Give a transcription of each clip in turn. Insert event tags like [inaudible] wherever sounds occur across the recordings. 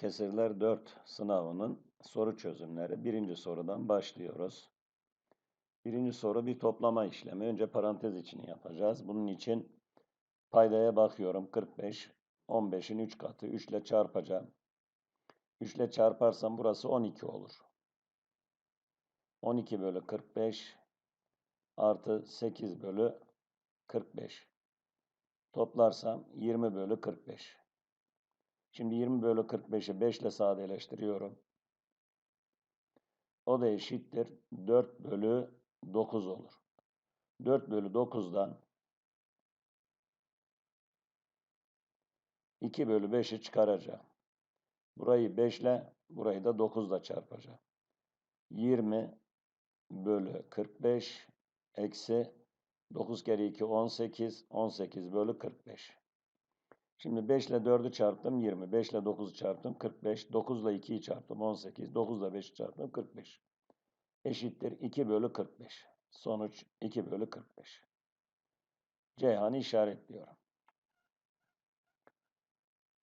Kesirler 4 sınavının soru çözümleri. Birinci sorudan başlıyoruz. Birinci soru bir toplama işlemi. Önce parantez içini yapacağız. Bunun için paydaya bakıyorum. 45, 15'in 3 katı. 3 ile çarpacağım. 3 ile çarparsam burası 12 olur. 12 bölü 45 artı 8 bölü 45. Toplarsam 20 bölü 45. Şimdi 20 bölü 45'i 5 ile sadeleştiriyorum. O da eşittir. 4 bölü 9 olur. 4 bölü 9'dan 2 bölü 5'i çıkaracağım. Burayı 5 ile, burayı da 9 ile çarpacağım. 20 bölü 45 eksi 9 kere 2 18, 18 bölü 45. Şimdi 5 ile 4'ü çarptım 20. 5 ile 9'u çarptım 45. 9 ile 2'yi çarptım 18. 9 ile 5'i çarptım 45. Eşittir 2 bölü 45. Sonuç 2 bölü 45. Ceyhan'ı işaretliyorum.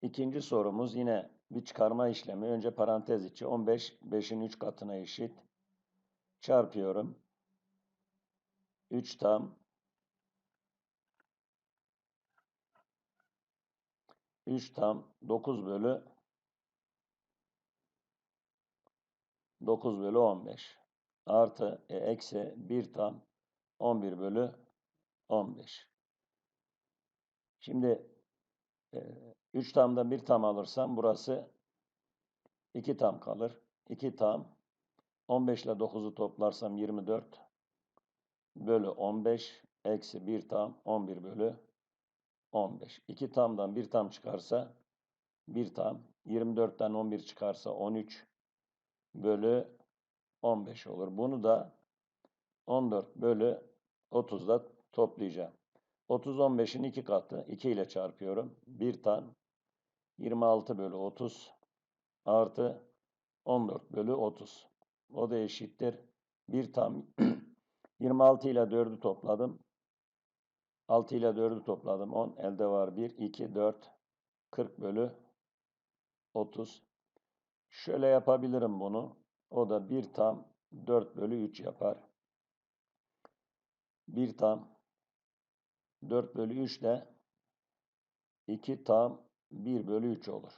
İkinci sorumuz yine bir çıkarma işlemi. Önce parantez içi 15, 5'in 3 katına eşit. Çarpıyorum. 3 tam 3 tam 9 bölü 9 bölü 15 artı e, eksi 1 tam 11 bölü 15. Şimdi e, 3 tamdan 1 tam alırsam burası 2 tam kalır. 2 tam 15 ile 9'u toplarsam 24 bölü 15 eksi 1 tam 11 bölü 15. 2 tamdan 1 tam çıkarsa 1 tam. 24'ten 11 çıkarsa 13 bölü 15 olur. Bunu da 14 bölü 30'da toplayacağım. 30 15'in 2 katı. 2 ile çarpıyorum. 1 tam 26 bölü 30 artı 14 bölü 30. O da eşittir. 1 tam [clears throat] 26 ile 4'ü topladım. 6 ile 4'ü topladım. 10. Elde var 1, 2, 4. 40 bölü 30. Şöyle yapabilirim bunu. O da 1 tam 4 bölü 3 yapar. 1 tam 4 bölü 3 de 2 tam 1 bölü 3 olur.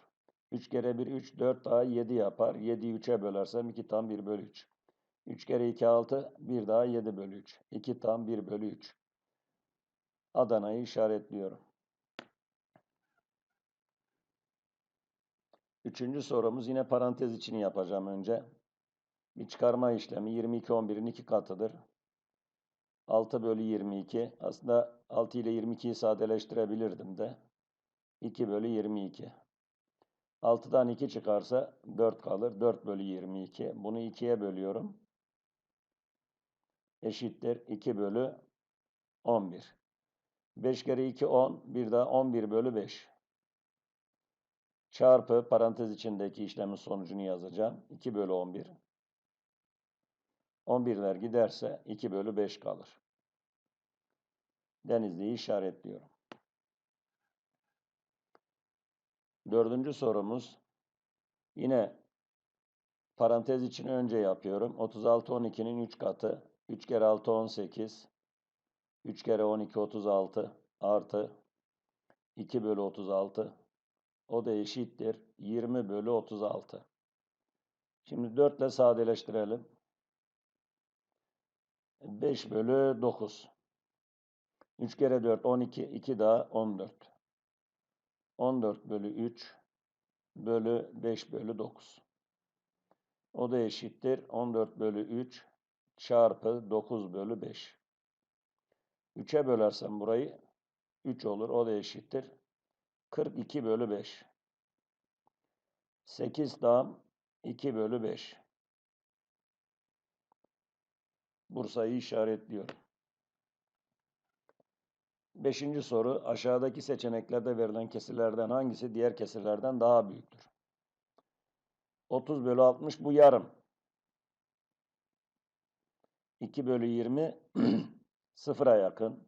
3 kere 1 3, 4 daha 7 yapar. 7'yi 3'e bölersem 2 tam 1 bölü 3. 3 kere 2 6, 1 daha 7 bölü 3. 2 tam 1 bölü 3. Adana'yı işaretliyorum. Üçüncü sorumuz yine parantez içini yapacağım önce. Bir çıkarma işlemi 22 11'in 2 katıdır. 6 bölü 22. Aslında 6 ile 22'yi sadeleştirebilirdim de. 2 bölü 22. 6'dan 2 çıkarsa 4 kalır. 4 bölü 22. Bunu 2'ye bölüyorum. Eşittir 2 bölü 11. 5 kere 2 10. Bir daha 11 bölü 5. Çarpı parantez içindeki işlemin sonucunu yazacağım. 2 bölü 11. 11'ler giderse 2 bölü 5 kalır. Denizli'yi işaretliyorum. Dördüncü sorumuz yine parantez için önce yapıyorum. 36 12'nin 3 katı. 3 kere 6 18. 3 kere 12 36 artı 2 bölü 36 o da eşittir 20 bölü 36. Şimdi 4 ile sadeleştirelim. 5 bölü 9. 3 kere 4 12 2 daha 14. 14 bölü 3 bölü 5 bölü 9. O da eşittir 14 bölü 3 çarpı 9 bölü 5. 3'e bölersem burayı 3 olur. O da eşittir. 42 bölü 5. 8 tam 2 bölü 5. Bursa'yı işaretliyorum. Beşinci soru. Aşağıdaki seçeneklerde verilen kesirlerden hangisi diğer kesirlerden daha büyüktür? 30 bölü 60 bu yarım. 2 bölü 20 sıfıra yakın.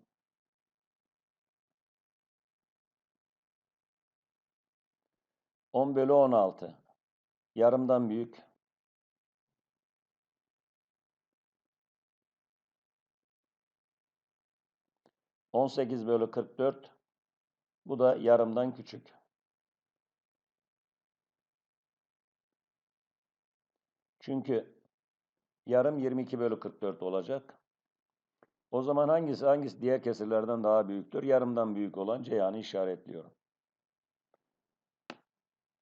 On bölü on altı. Yarımdan büyük. On sekiz bölü kırk dört. Bu da yarımdan küçük. Çünkü yarım 22 bölü 44 olacak. O zaman hangisi hangisi diğer kesirlerden daha büyüktür? Yarımdan büyük olan Ceyhan'ı işaretliyorum.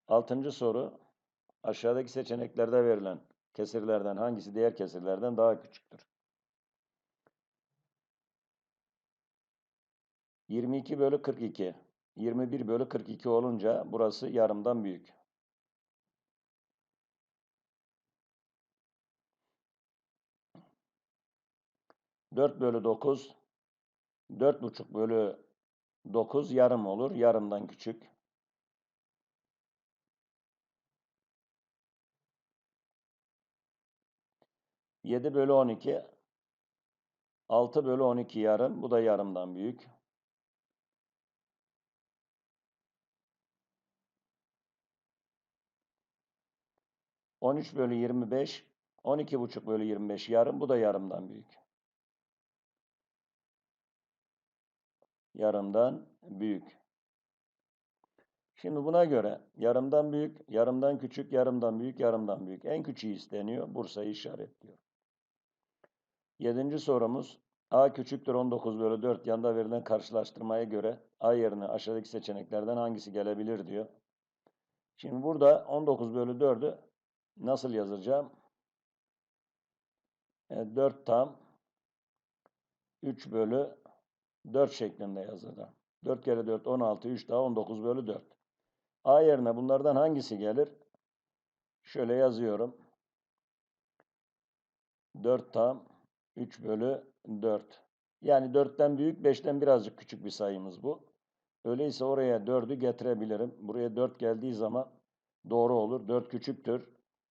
Altıncı soru. Aşağıdaki seçeneklerde verilen kesirlerden hangisi diğer kesirlerden daha küçüktür? 22 bölü 42. 21 bölü 42 olunca burası yarımdan büyük. Dört bölü dokuz, dört buçuk bölü dokuz yarım olur. Yarımdan küçük. 7 bölü 12 6 bölü 12 yarım. Bu da yarımdan büyük. On üç bölü yirmi beş, on iki buçuk bölü yirmi beş yarım. Bu da yarımdan büyük. Yarımdan büyük. Şimdi buna göre yarımdan büyük, yarımdan küçük, yarımdan büyük, yarımdan büyük. En küçüğü isteniyor. Bursa'yı işaretliyor. Yedinci sorumuz. A küçüktür 19 bölü 4 yanda verilen karşılaştırmaya göre A yerine aşağıdaki seçeneklerden hangisi gelebilir diyor. Şimdi burada 19 bölü 4'ü nasıl yazacağım? E, 4 tam 3 bölü 4 şeklinde yazacağım. 4 kere 4 16, 3 daha 19 bölü 4. A yerine bunlardan hangisi gelir? Şöyle yazıyorum. 4 tam 3 bölü 4. Yani 4'ten büyük, 5'ten birazcık küçük bir sayımız bu. Öyleyse oraya 4'ü getirebilirim. Buraya 4 geldiği zaman doğru olur. 4 küçüktür.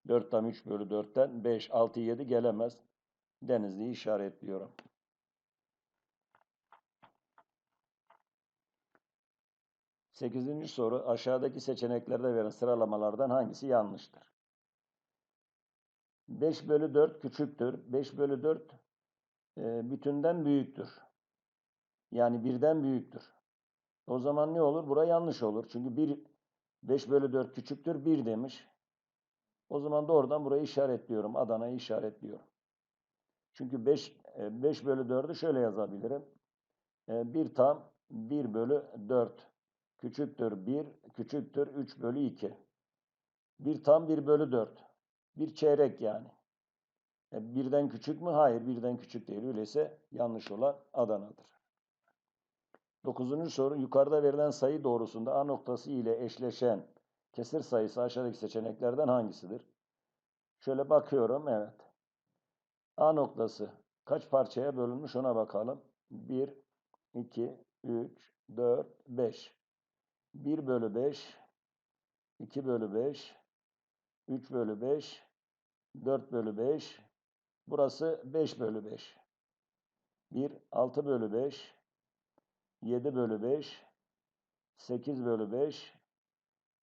4 tam 3 bölü 4'ten 5, 6, 7 gelemez. Denizli'yi işaretliyorum. Sekizinci soru aşağıdaki seçeneklerde verilen sıralamalardan hangisi yanlıştır? 5 bölü 4 küçüktür. 5 bölü 4 e, bütünden büyüktür. Yani birden büyüktür. O zaman ne olur? Bura yanlış olur. Çünkü 1 5 bölü 4 küçüktür 1 demiş. O zaman doğrudan burayı işaretliyorum. Adana'yı işaretliyorum. Çünkü 5, 5 e, bölü 4'ü şöyle yazabilirim. 1 e, tam 1 bölü 4 küçüktür 1 küçüktür 3 bölü 2. 1 tam 1 bölü 4. Bir çeyrek yani. E, birden küçük mü? Hayır, birden küçük değil. Öyleyse yanlış olan Adana'dır. Dokuzuncu soru, yukarıda verilen sayı doğrusunda A noktası ile eşleşen kesir sayısı aşağıdaki seçeneklerden hangisidir? Şöyle bakıyorum, evet. A noktası kaç parçaya bölünmüş ona bakalım. 1, 2, 3, 4, 5. 1 bölü 5, 2 bölü 5, 3 bölü 5, 4 bölü 5, Burası 5 bölü 5. 1, 6 bölü 5, 7 bölü 5, 8 bölü 5,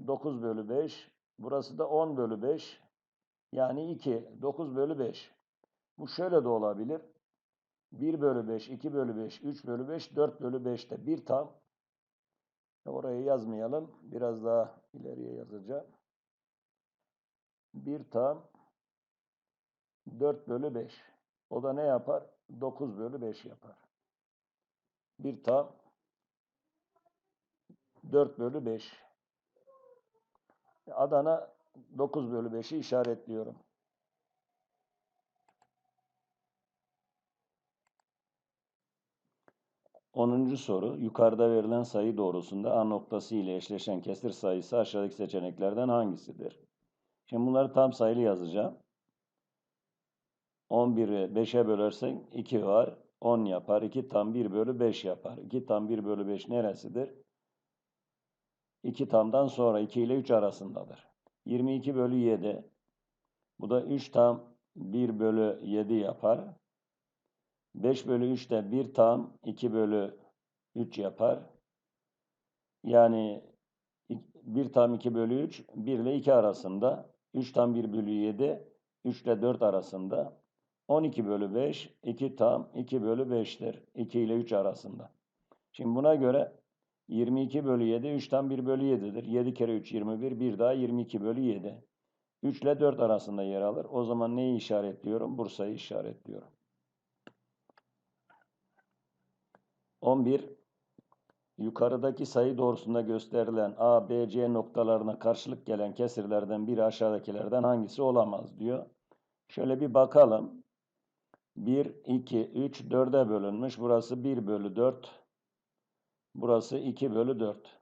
9 bölü 5. Burası da 10 bölü 5. Yani 2, 9 bölü 5. Bu şöyle de olabilir. 1 bölü 5, 2 bölü 5, 3 bölü 5, 4 bölü 5'te bir tam. Orayı yazmayalım. Biraz daha ileriye yazacağım. Bir tam 4 bölü 5. O da ne yapar? 9 bölü 5 yapar. Bir tam 4 bölü 5. Adana 9 bölü 5'i işaretliyorum. Onuncu soru. Yukarıda verilen sayı doğrusunda A noktası ile eşleşen kesir sayısı aşağıdaki seçeneklerden hangisidir? Şimdi bunları tam sayılı yazacağım. 11'i 5'e bölersen 2 var. 10 yapar. 2 tam 1 bölü 5 yapar. 2 tam 1 bölü 5 neresidir? 2 tamdan sonra 2 ile 3 arasındadır. 22 bölü 7. Bu da 3 tam 1 bölü 7 yapar. 5 bölü 3 de 1 tam 2 bölü 3 yapar. Yani 1 tam 2 bölü 3 1 ile 2 arasında. 3 tam 1 bölü 7 3 ile 4 arasında. 12 bölü 5 2 tam 2 bölü 5'tir. 2 ile 3 arasında. Şimdi buna göre 22 bölü 7 3 tam 1 bölü 7'dir. 7 kere 3 21 bir daha 22 bölü 7. 3 ile 4 arasında yer alır. O zaman neyi işaretliyorum? Bursa'yı işaretliyorum. 11. Yukarıdaki sayı doğrusunda gösterilen A, B, C noktalarına karşılık gelen kesirlerden biri aşağıdakilerden hangisi olamaz diyor. Şöyle bir bakalım. 1, 2, 3, 4'e bölünmüş. Burası 1 bölü 4. Burası 2 bölü 4.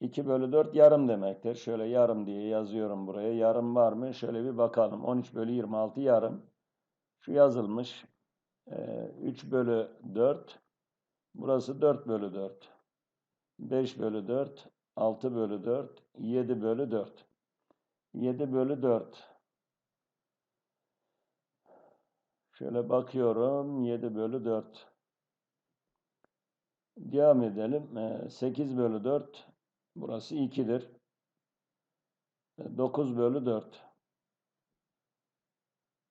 2 bölü 4 yarım demektir. Şöyle yarım diye yazıyorum buraya. Yarım var mı? Şöyle bir bakalım. 13 bölü 26 yarım. Şu yazılmış. 3 ee, bölü 4. Burası 4 bölü 4. 5 bölü 4. 6 bölü 4. 7 bölü 4. 7 bölü 4. Şöyle bakıyorum. 7 bölü 4. Devam edelim. 8 ee, bölü 4. Burası 2'dir. 9 bölü 4.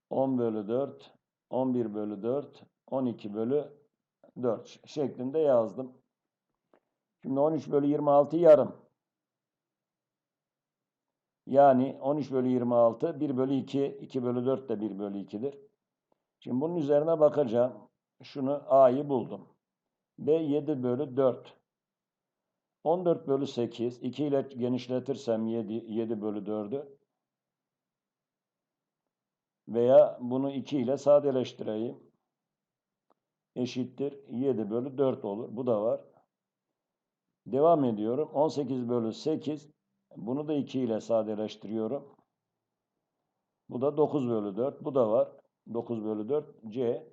10 bölü 4. 11 bölü 4. 12 bölü 4 şeklinde yazdım. Şimdi 13 bölü 26 yarım. Yani 13 bölü 26 1 bölü 2. 2 bölü 4 de 1 bölü 2'dir. Şimdi bunun üzerine bakacağım. Şunu A'yı buldum. B 7 bölü 4. 14 bölü 8. 2 ile genişletirsem 7, 7 bölü 4'ü. Veya bunu 2 ile sadeleştireyim. Eşittir 7 bölü 4 olur. Bu da var. Devam ediyorum. 18 bölü 8. Bunu da 2 ile sadeleştiriyorum. Bu da 9 bölü 4. Bu da var. 9 bölü 4. C.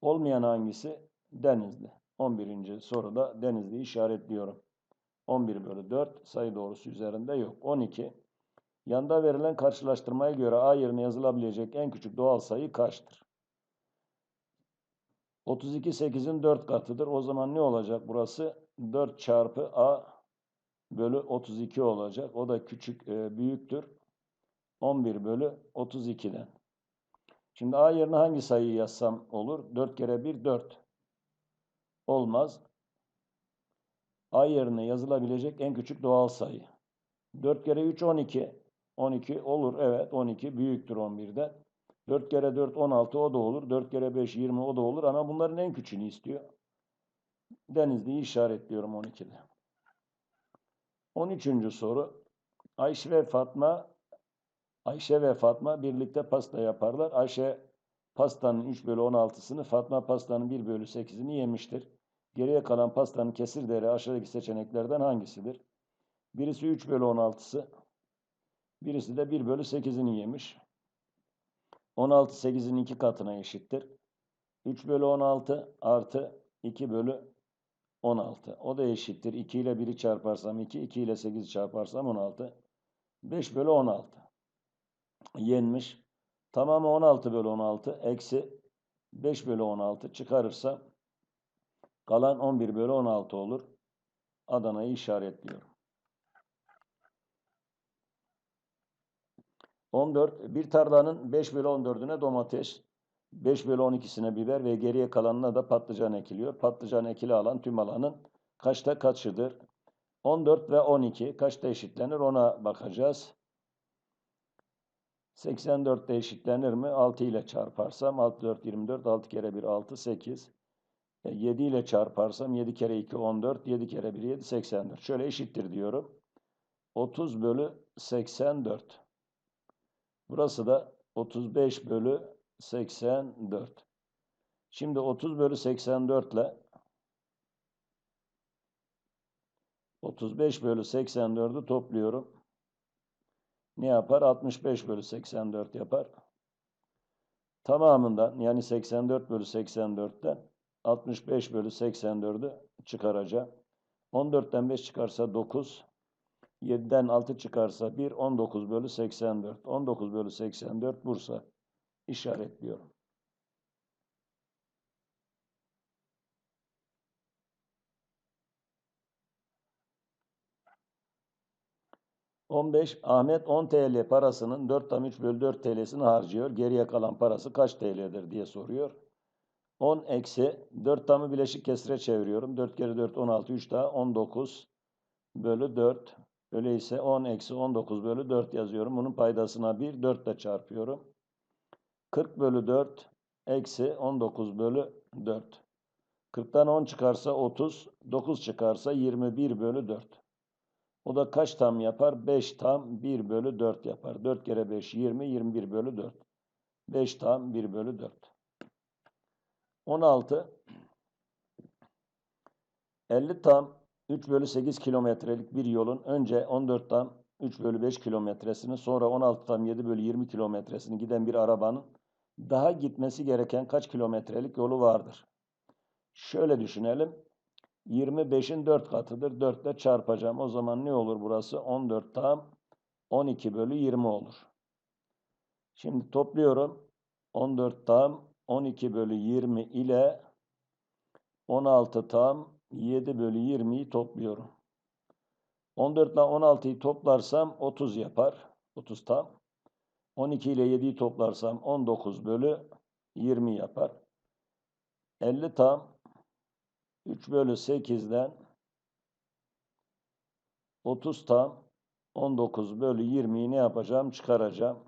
Olmayan hangisi? Denizli. 11. soruda Denizli işaretliyorum. 11 bölü 4 sayı doğrusu üzerinde yok. 12. Yanda verilen karşılaştırmaya göre A yerine yazılabilecek en küçük doğal sayı kaçtır? 32 8'in 4 katıdır. O zaman ne olacak burası? 4 çarpı A bölü 32 olacak. O da küçük, e, büyüktür. 11 bölü 32'den. Şimdi A yerine hangi sayıyı yazsam olur? 4 kere 1 4. Olmaz. A yerine yazılabilecek en küçük doğal sayı. 4 kere 3 12. 12 olur evet 12 büyüktür 11'den. 4 kere 4 16 o da olur. 4 kere 5 20 o da olur ama bunların en küçüğünü istiyor. Denizli'yi işaretliyorum 12'de. 13. soru. Ayşe ve Fatma Ayşe ve Fatma birlikte pasta yaparlar. Ayşe pastanın 3 bölü 16'sını, Fatma pastanın 1 bölü 8'ini yemiştir. Geriye kalan pastanın kesir değeri aşağıdaki seçeneklerden hangisidir? Birisi 3 bölü 16'sı, birisi de 1 bölü 8'ini yemiş. 16 8'in 2 katına eşittir. 3 bölü 16 artı 2 bölü 16. O da eşittir. 2 ile 1'i çarparsam 2, 2 ile 8'i çarparsam 16. 5 bölü 16. Yenmiş. Tamamı 16 bölü 16. Eksi 5 bölü 16 çıkarırsam Kalan 11 bölü 16 olur. Adana'yı işaretliyorum. 14. Bir tarlanın 5 bölü 14'üne domates, 5 bölü 12'sine biber ve geriye kalanına da patlıcan ekiliyor. Patlıcan ekili alan tüm alanın kaçta kaçıdır? 14 ve 12 kaçta eşitlenir ona bakacağız. 84 de eşitlenir mi? 6 ile çarparsam 6 4 24 6 kere 1 6 8 7 e, ile çarparsam 7 kere 2 14, 7 kere 1 7 84. Şöyle eşittir diyorum. 30 bölü 84. Burası da 35 bölü 84. Şimdi 30 bölü 84 ile 35 bölü 84'ü topluyorum. Ne yapar? 65 bölü 84 yapar. Tamamından yani 84 bölü 84'ten 65 bölü 84'ü çıkaracağım. 14'ten 5 çıkarsa 9. 7'den 6 çıkarsa 1. 19 bölü 84. 19 bölü 84 Bursa. işaretliyorum. 15. Ahmet 10 TL parasının 4 tam 3 bölü 4 TL'sini harcıyor. Geriye kalan parası kaç TL'dir diye soruyor. 10 eksi 4 tamı bileşik kesire çeviriyorum. 4 kere 4 16 3 daha 19 bölü 4. Öyleyse 10 eksi 19 bölü 4 yazıyorum. Bunun paydasına 1 4 ile çarpıyorum. 40 bölü 4 eksi 19 bölü 4. 40'tan 10 çıkarsa 30, 9 çıkarsa 21 bölü 4. O da kaç tam yapar? 5 tam 1 bölü 4 yapar. 4 kere 5 20, 21 bölü 4. 5 tam 1 bölü 4. 16. 50 tam 3 bölü 8 kilometrelik bir yolun önce 14 tam 3 bölü 5 kilometresini sonra 16 tam 7 bölü 20 kilometresini giden bir arabanın daha gitmesi gereken kaç kilometrelik yolu vardır? Şöyle düşünelim. 25'in 4 katıdır. 4 ile çarpacağım. O zaman ne olur burası? 14 tam 12 bölü 20 olur. Şimdi topluyorum. 14 tam 12 bölü 20 ile 16 tam 7 bölü 20'yi topluyorum. 14 ile 16'yı toplarsam 30 yapar. 30 tam. 12 ile 7'yi toplarsam 19 bölü 20 yapar. 50 tam 3 bölü 8'den 30 tam 19 bölü 20'yi ne yapacağım? Çıkaracağım.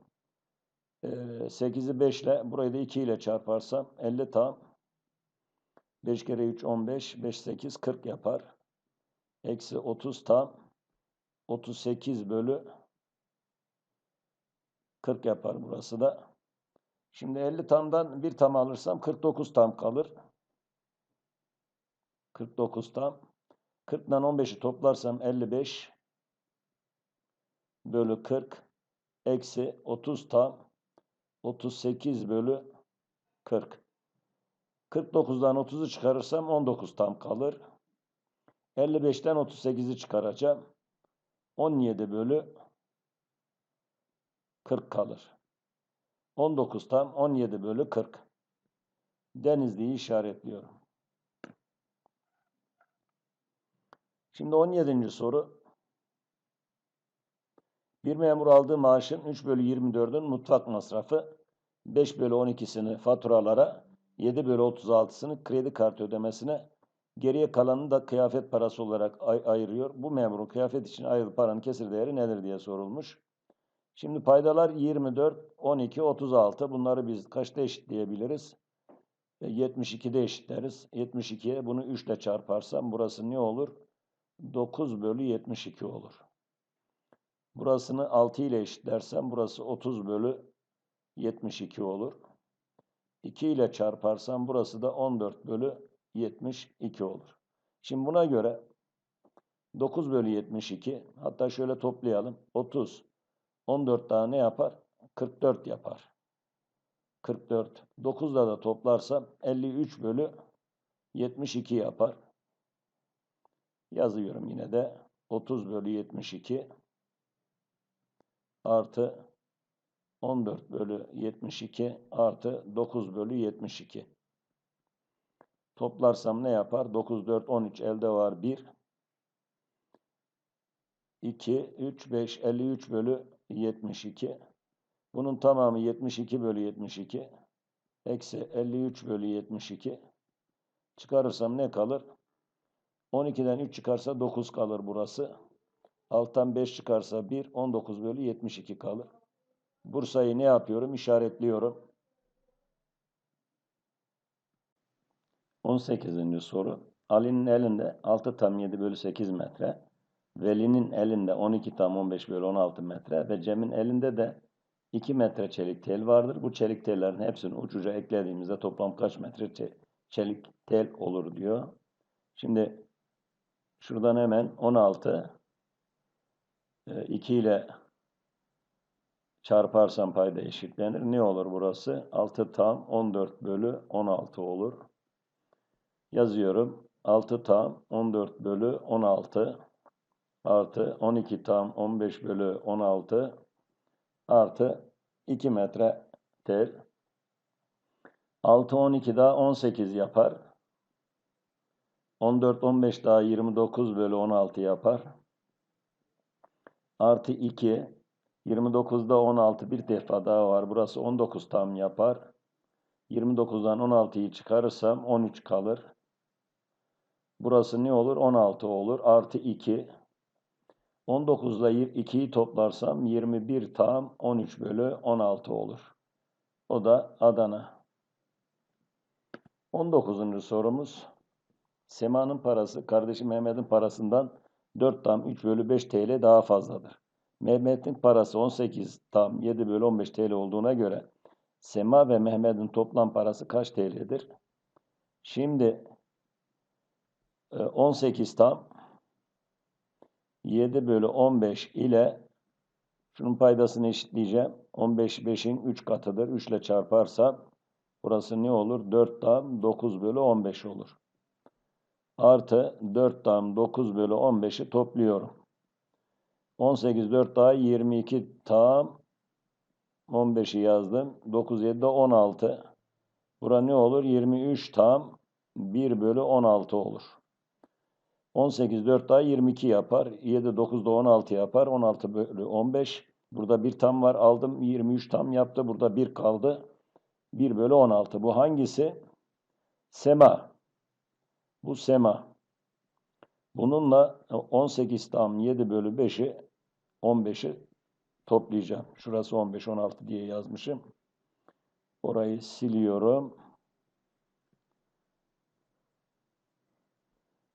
Ee, 8'i 5 ile burayı da 2 ile çarparsam 50 tam 5 kere 3 15 5 8 40 yapar. Eksi 30 tam 38 bölü 40 yapar burası da. Şimdi 50 tamdan bir tam alırsam 49 tam kalır. 49 tam. 40'dan 15'i toplarsam 55 bölü 40 eksi 30 tam 38 bölü 40. 49'dan 30'u çıkarırsam 19 tam kalır. 55'ten 38'i çıkaracağım. 17 bölü 40 kalır. 19 tam 17 bölü 40. Denizli'yi işaretliyorum. Şimdi 17. soru. Bir memur aldığı maaşın 3 bölü 24'ün mutfak masrafı, 5 bölü 12'sini faturalara, 7 bölü 36'sını kredi kartı ödemesine, geriye kalanını da kıyafet parası olarak ay ayırıyor. Bu memurun kıyafet için ayrılı paranın kesir değeri nedir diye sorulmuş. Şimdi paydalar 24, 12, 36. Bunları biz kaçta eşitleyebiliriz? 72'de eşitleriz. 72'ye bunu 3 ile çarparsam burası ne olur? 9 bölü 72 olur. Burasını 6 ile eşitlersem burası 30 bölü 72 olur. 2 ile çarparsam burası da 14 bölü 72 olur. Şimdi buna göre 9 bölü 72 hatta şöyle toplayalım. 30 14 daha ne yapar? 44 yapar. 44. 9'da da toplarsam 53 bölü 72 yapar. Yazıyorum yine de 30 bölü 72 artı 14 bölü 72 artı 9 bölü 72. Toplarsam ne yapar? 9, 4, 13 elde var 1. 2, 3, 5, 53 bölü 72. Bunun tamamı 72 bölü 72. Eksi 53 bölü 72. Çıkarırsam ne kalır? 12'den 3 çıkarsa 9 kalır burası. Alttan 5 çıkarsa 1, 19 bölü 72 kalır. Bursa'yı ne yapıyorum? İşaretliyorum. 18. soru. Ali'nin elinde 6 tam 7 bölü 8 metre. Veli'nin elinde 12 tam 15 bölü 16 metre. Ve Cem'in elinde de 2 metre çelik tel vardır. Bu çelik tellerin hepsini uçuca eklediğimizde toplam kaç metre çelik tel olur diyor. Şimdi Şuradan hemen 16 2 e, ile çarparsam payda eşitlenir. Ne olur burası? 6 tam 14 bölü 16 olur. Yazıyorum. 6 tam 14 bölü 16 artı 12 tam 15 bölü 16 artı 2 metre tel. 6 12 daha 18 yapar. 14, 15 daha 29 bölü 16 yapar. artı 2. 29'da 16 bir defa daha var. Burası 19 tam yapar. 29'dan 16'yı çıkarırsam 13 kalır. Burası ne olur? 16 olur. Artı 2. 19 ile 2'yi toplarsam 21 tam 13 bölü 16 olur. O da Adana. 19. sorumuz. Sema'nın parası kardeşi Mehmet'in parasından 4 tam 3 bölü 5 TL daha fazladır. Mehmet'in parası 18 tam 7 bölü 15 TL olduğuna göre Sema ve Mehmet'in toplam parası kaç TL'dir? Şimdi e, 18 tam 7 bölü 15 ile şunun paydasını eşitleyeceğim. 15 5'in 3 katıdır. 3 ile çarparsam burası ne olur? 4 tam 9 bölü 15 olur. Artı 4 tam 9 bölü 15'i topluyorum. 18 4 daha 22 tam 15'i yazdım. 9 7 de 16. Bura ne olur? 23 tam 1 bölü 16 olur. 18 4 daha 22 yapar. 7 9 da 16 yapar. 16 bölü 15. Burada bir tam var aldım. 23 tam yaptı. Burada 1 kaldı. 1 bölü 16. Bu hangisi? Sema. Bu sema. Bununla 18 tam 7 bölü 5'i 15'i toplayacağım. Şurası 15 16 diye yazmışım. Orayı siliyorum.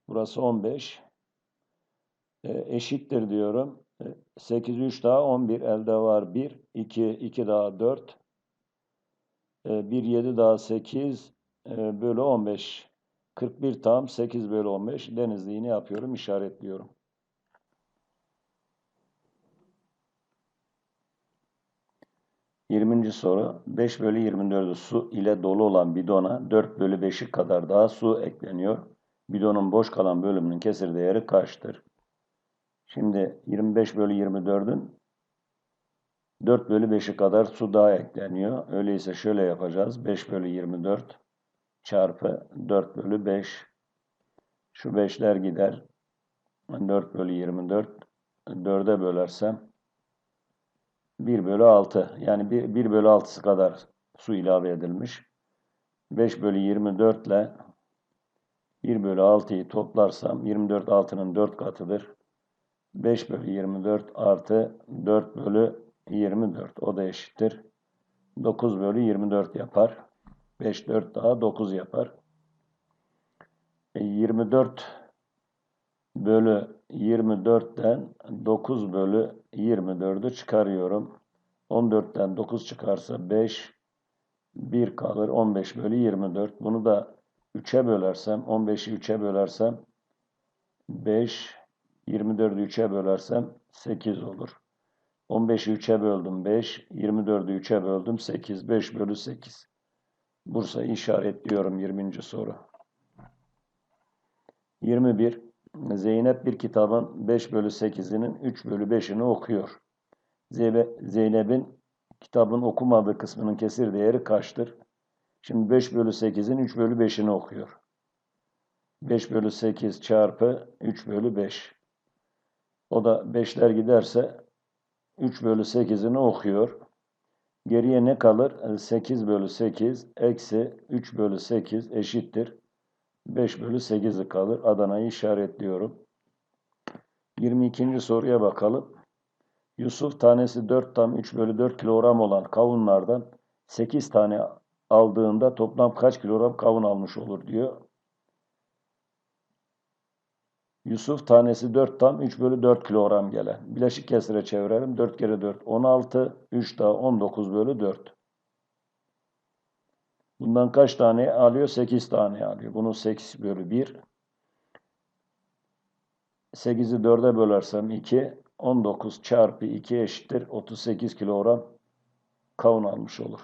Burası 15. E, eşittir diyorum. E, 8 3 daha 11 elde var 1 2 2 daha 4 e, 1 7 daha 8 e, bölü 15 41 tam 8 bölü 15 denizliğini yapıyorum işaretliyorum. 20. soru 5 bölü 24'ü su ile dolu olan bidona 4 bölü 5'i kadar daha su ekleniyor. Bidonun boş kalan bölümünün kesir değeri kaçtır? Şimdi 25 bölü 24'ün 4 bölü 5'i kadar su daha ekleniyor. Öyleyse şöyle yapacağız. 5 bölü 24 çarpı 4 bölü 5. Şu 5'ler gider. 4 bölü 24 4'e bölersem 1 bölü 6. Yani 1, 1 bölü 6'sı kadar su ilave edilmiş. 5 bölü 24 ile 1 bölü 6'yı toplarsam 24 6'nın 4 katıdır. 5 bölü 24 artı 4 bölü 24. O da eşittir. 9 bölü 24 yapar. 5 4 daha 9 yapar. E 24 bölü 24'ten 9 bölü 24'ü çıkarıyorum. 14'ten 9 çıkarsa 5, 1 kalır. 15 bölü 24. Bunu da 3'e bölersem, 15'i 3'e bölersem 5, 24'ü 3'e bölersem 8 olur. 15'i 3'e böldüm 5, 24'ü 3'e böldüm 8, 5 bölü 8. Bursa'yı işaretliyorum 20. soru. 21. Zeynep bir kitabın 5 bölü 8'inin 3 bölü 5'ini okuyor. Zeynep'in kitabın okumadığı kısmının kesir değeri kaçtır? Şimdi 5 bölü 8'in 3 bölü 5'ini okuyor. 5 bölü 8 çarpı 3 bölü 5. O da 5'ler giderse 3 bölü 8'ini okuyor. Geriye ne kalır? 8 bölü 8 eksi 3 bölü 8 eşittir. 5 bölü 8'i kalır. Adana'yı işaretliyorum. 22. soruya bakalım. Yusuf tanesi 4 tam 3 bölü 4 kilogram olan kavunlardan 8 tane aldığında toplam kaç kilogram kavun almış olur diyor. Yusuf tanesi 4 tam 3 bölü 4 kilogram gelen. Bileşik kesire çevirelim. 4 kere 4 16. 3 daha 19 bölü 4. Bundan kaç tane alıyor? 8 tane alıyor. Bunu 8 bölü 1. 8'i 4'e bölersem 2. 19 çarpı 2 eşittir. 38 kilogram kavun almış olur.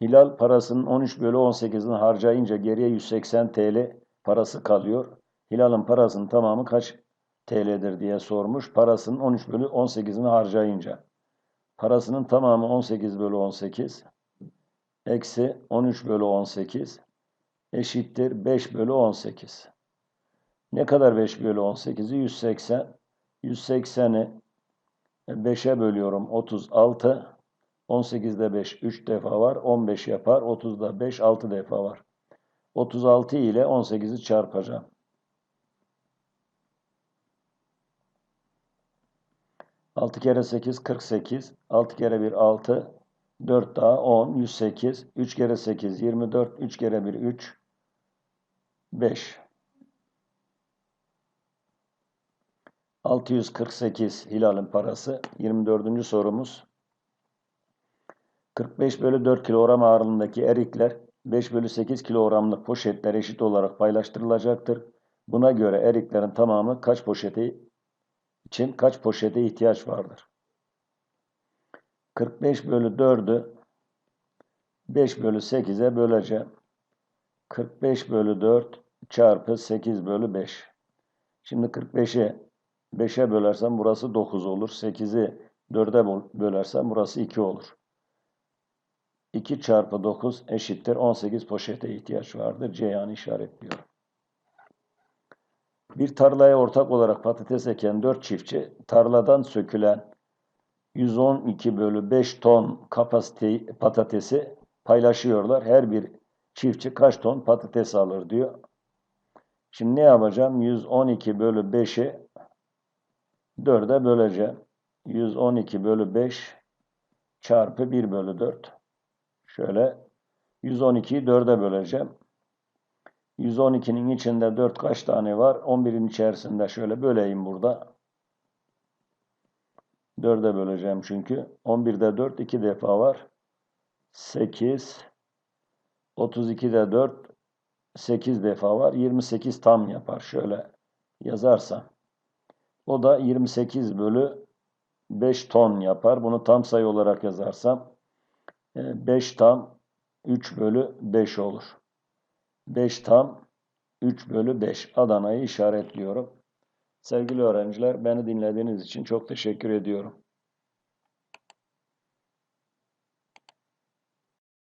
Hilal parasının 13 bölü 18'ini harcayınca geriye 180 TL parası kalıyor. Hilal'ın parasının tamamı kaç TL'dir diye sormuş. Parasının 13 bölü 18'ini harcayınca. Parasının tamamı 18 bölü 18. Eksi 13 bölü 18 eşittir 5 bölü 18. Ne kadar 5 bölü 18'i? 180. 180'i 5'e bölüyorum 36. 18'de 5 3 defa var. 15 yapar. 30'da 5 6 defa var. 36 ile 18'i çarpacağım. 6 kere 8 48. 6 kere 1 6. 4 daha 10 108. 3 kere 8 24. 3 kere 1 3. 5. 648 Hilal'in parası. 24. sorumuz. 45 bölü 4 kilogram ağırlığındaki erikler 5 bölü 8 kilogramlık poşetler eşit olarak paylaştırılacaktır. Buna göre eriklerin tamamı kaç poşeti için kaç poşete ihtiyaç vardır? 45 bölü 4'ü 5 bölü 8'e böleceğim. 45 bölü 4 çarpı 8 bölü 5. Şimdi 45'i 5'e bölersem burası 9 olur. 8'i 4'e bölersem burası 2 olur. 2 çarpı 9 eşittir 18 poşete ihtiyaç vardır. Ceyhan'ı işaretliyorum. Bir tarlaya ortak olarak patates eken 4 çiftçi tarladan sökülen 112 bölü 5 ton kapasite patatesi paylaşıyorlar. Her bir çiftçi kaç ton patates alır diyor. Şimdi ne yapacağım? 112 bölü 5'i 4'e böleceğim. 112 bölü 5 çarpı 1 bölü 4. Şöyle 112'yi 4'e böleceğim. 112'nin içinde 4 kaç tane var? 11'in içerisinde şöyle böleyim burada. 4'e böleceğim çünkü. 11'de 4 2 defa var. 8 32'de 4 8 defa var. 28 tam yapar. Şöyle yazarsam. O da 28 bölü 5 ton yapar. Bunu tam sayı olarak yazarsam 5 tam 3 bölü 5 olur. 5 tam 3 bölü 5. Adana'yı işaretliyorum. Sevgili öğrenciler, beni dinlediğiniz için çok teşekkür ediyorum.